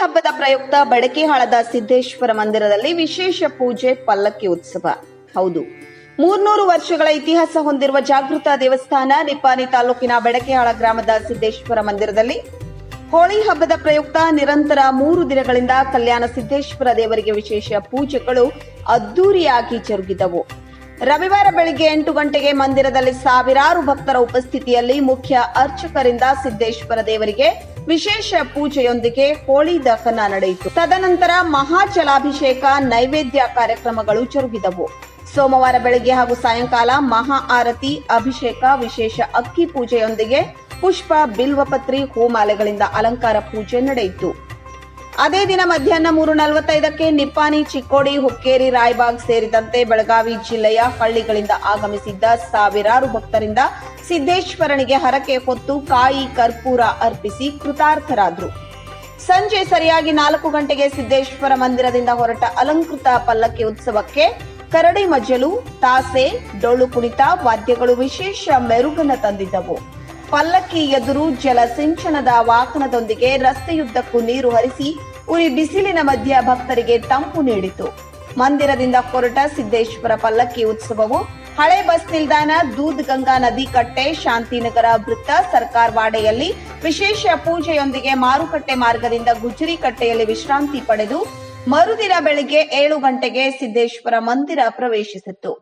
ಹಬ್ಬದ ಪ್ರಯುಕ್ತ ಬಡಕಿಹಾಳದ ಸಿದ್ದೇಶ್ವರ ಮಂದಿರದಲ್ಲಿ ವಿಶೇಷ ಪೂಜೆ ಪಲ್ಲಕ್ಕಿ ಉತ್ಸವ. ಹೌದು. ಮೂರ್ನೂರು ವರ್ಷಗಳ ಇತಿಹಾಸ ಹೊಂದಿರುವ ಜಾಗೃತ ದೇವಸ್ಥಾನ ನಿಪ್ಪಾನಿ ತಾಲೂಕಿನ ಬೆಡಕೆಹಾಳ ಗ್ರಾಮದ ಸಿದ್ದೇಶ್ವರ ಮಂದಿರದಲ್ಲಿ ಹೋಳಿ ಹಬ್ಬದ ಪ್ರಯುಕ್ತ ನಿರಂತರ ಮೂರು ದಿನಗಳಿಂದ ಕಲ್ಯಾಣ ಸಿದ್ದೇಶ್ವರ ದೇವರಿಗೆ ವಿಶೇಷ ಪೂಜೆಗಳು ಅದ್ದೂರಿಯಾಗಿ ಜರುಗಿದವು. ರವಿವಾರ ಬೆಳಿಗ್ಗೆ ಎಂಟು ಗಂಟೆಗೆ ಮಂದಿರದಲ್ಲಿ ಸಾವಿರಾರು ಭಕ್ತರ ಉಪಸ್ಥಿತಿಯಲ್ಲಿ ಮುಖ್ಯ ಅರ್ಚಕರಿಂದ ಸಿದ್ದೇಶ್ವರ ದೇವರಿಗೆ ವಿಶೇಷ ಪೂಜೆಯೊಂದಿಗೆ ಹೋಳಿ ದಹನ ನಡೆಯಿತು. ತದನಂತರ ಮಹಾಜಲಾಭಿಷೇಕ ನೈವೇದ್ಯ ಕಾರ್ಯಕ್ರಮಗಳು ಜರುಗಿದವು. ಸೋಮವಾರ ಬೆಳಗ್ಗೆ ಹಾಗೂ ಸಾಯಂಕಾಲ ಮಹಾ ಆರತಿ, ಅಭಿಷೇಕ, ವಿಶೇಷ ಅಕ್ಕಿ ಪೂಜೆಯೊಂದಿಗೆ ಪುಷ್ಪ, ಬಿಲ್ವಪತ್ರಿ, ಹೂಮಾಲೆಗಳಿಂದ ಅಲಂಕಾರ ಪೂಜೆ ನಡೆಯಿತು. ಅದೇ ದಿನ ಮಧ್ಯಾಹ್ನ ಮೂರು ನಲವತ್ತೈದಕ್ಕೆ ನಿಪ್ಪಾನಿ ಚಿಕ್ಕೋಡಿ, ಹುಕ್ಕೇರಿ, ರಾಯಬಾಗ್ ಸೇರಿದಂತೆ ಬೆಳಗಾವಿ ಜಿಲ್ಲೆಯ ಹಳ್ಳಿಗಳಿಂದ ಆಗಮಿಸಿದ್ದ ಸಾವಿರಾರು ಭಕ್ತರಿಂದ ಸಿದ್ದೇಶ್ವರನಿಗೆ ಹರಕೆ ಹೊತ್ತು ಕಾಯಿ ಕರ್ಪೂರ ಅರ್ಪಿಸಿ ಕೃತಾರ್ಥರಾದ್ರು. ಸಂಜೆ ಸರಿಯಾಗಿ ನಾಲ್ಕು ಗಂಟೆಗೆ ಸಿದ್ದೇಶ್ವರ ಮಂದಿರದಿಂದ ಹೊರಟ ಅಲಂಕೃತ ಪಲ್ಲಕ್ಕಿ ಉತ್ಸವಕ್ಕೆ ಕರಡಿ ಮಜ್ಜಲು, ತಾಸೆ, ಡೊಳ್ಳು ಕುಣಿತ ವಾದ್ಯಗಳು ವಿಶೇಷ ಮೆರುಗನ್ನ ತಂದಿದ್ದವು. ಪಲ್ಲಕ್ಕಿ ಎದುರು ಜಲಸಿಂಚನದ ವಾಹನದೊಂದಿಗೆ ರಸ್ತೆಯುದ್ದಕ್ಕೂ ನೀರು ಹರಿಸಿ ಉರಿ ಬಿಸಿಲಿನ ಮಧ್ಯ ಭಕ್ತರಿಗೆ ತಂಪು ನೀಡಿತು. ಮಂದಿರದಿಂದ ಹೊರಟ ಸಿದ್ದೇಶ್ವರ ಪಲ್ಲಕ್ಕಿ ಉತ್ಸವವು ಹಳೆ ಬಸ್ ನಿಲ್ದಾಣ ದೂದ್ ಗಂಗಾ ನದಿ ಕಟ್ಟೆ, ಶಾಂತಿನಗರ ವೃತ್ತ, ಸರ್ಕಾರ್ ವಾಡೆಯಲ್ಲಿ ವಿಶೇಷ ಪೂಜೆಯೊಂದಿಗೆ ಮಾರುಕಟ್ಟೆ ಮಾರ್ಗದಿಂದ ಗುಜರಿ ಕಟ್ಟೆಯಲ್ಲಿ ವಿಶ್ರಾಂತಿ ಪಡೆದು ಮರುದಿನ ಬೆಳಿಗ್ಗೆ ಏಳು ಗಂಟೆಗೆ ಸಿದ್ದೇಶ್ವರ ಮಂದಿರ ಪ್ರವೇಶಿಸಿತು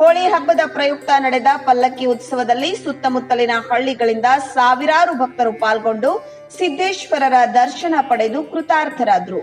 ಹೋಳಿ ಹಬ್ಬದ ಪ್ರಯುಕ್ತ ನಡೆದ ಪಲ್ಲಕ್ಕಿ ಉತ್ಸವದಲ್ಲಿ ಸುತ್ತಮುತ್ತಲಿನ ಹಳ್ಳಿಗಳಿಂದ ಸಾವಿರಾರು ಭಕ್ತರು ಪಾಲ್ಗೊಂಡು ಸಿದ್ದೇಶ್ವರರ ದರ್ಶನ ಪಡೆದು ಕೃತಾರ್ಥರಾದ್ರು.